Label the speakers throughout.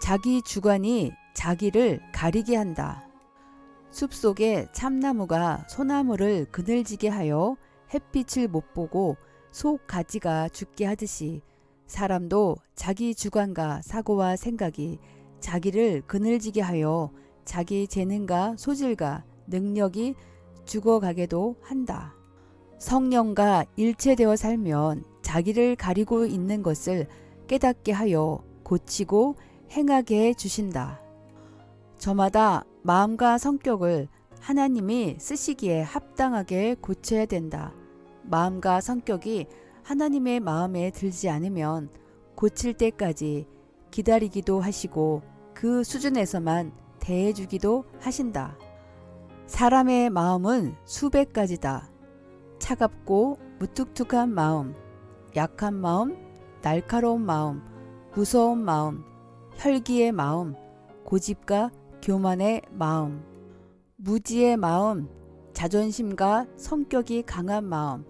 Speaker 1: 자기 주관이 자기를 가리게 한다. 숲속에 참나무가 소나무를 그늘지게 하여 햇빛을 못 보고 속 가지가 죽게 하듯이 사람도 자기 주관과 사고와 생각이 자기를 그늘지게 하여 자기 재능과 소질과 능력이 죽어가게도 한다. 성령과 일체되어 살면 자기를 가리고 있는 것을 깨닫게 하여 고치고 행하게 해 주신다. 저마다 마음과 성격을 하나님이 쓰시기에 합당하게 고쳐야 된다. 마음과 성격이 하나님의 마음에 들지 않으면 고칠 때까지 기다리기도 하시고 그 수준에서만 대해주기도 하신다. 사람의 마음은 수백 가지다. 차갑고 무뚝뚝한 마음, 약한 마음, 날카로운 마음, 무서운 마음, 혈기의 마음, 고집과 교만의 마음, 무지의 마음, 자존심과 성격이 강한 마음,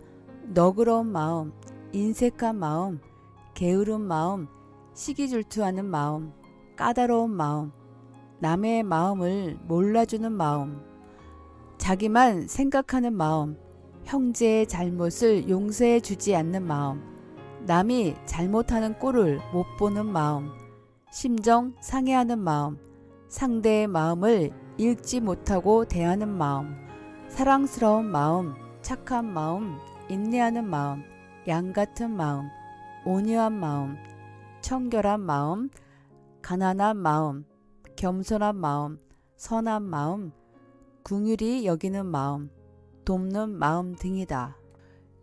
Speaker 1: 너그러운 마음, 인색한 마음, 게으른 마음, 시기질투하는 마음, 까다로운 마음, 남의 마음을 몰라주는 마음, 자기만 생각하는 마음, 형제의 잘못을 용서해 주지 않는 마음, 남이 잘못하는 꼴을 못 보는 마음, 심정 상해하는 마음, 상대의 마음을 읽지 못하고 대하는 마음, 사랑스러운 마음, 착한 마음, 인내하는 마음, 양 같은 마음, 온유한 마음, 청결한 마음, 가난한 마음, 겸손한 마음, 선한 마음, 궁휼히 여기는 마음, 돕는 마음 등이다.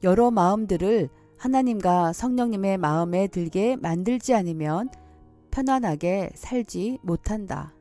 Speaker 1: 여러 마음들을 하나님과 성령님의 마음에 들게 만들지 않으면 편안하게 살지 못한다.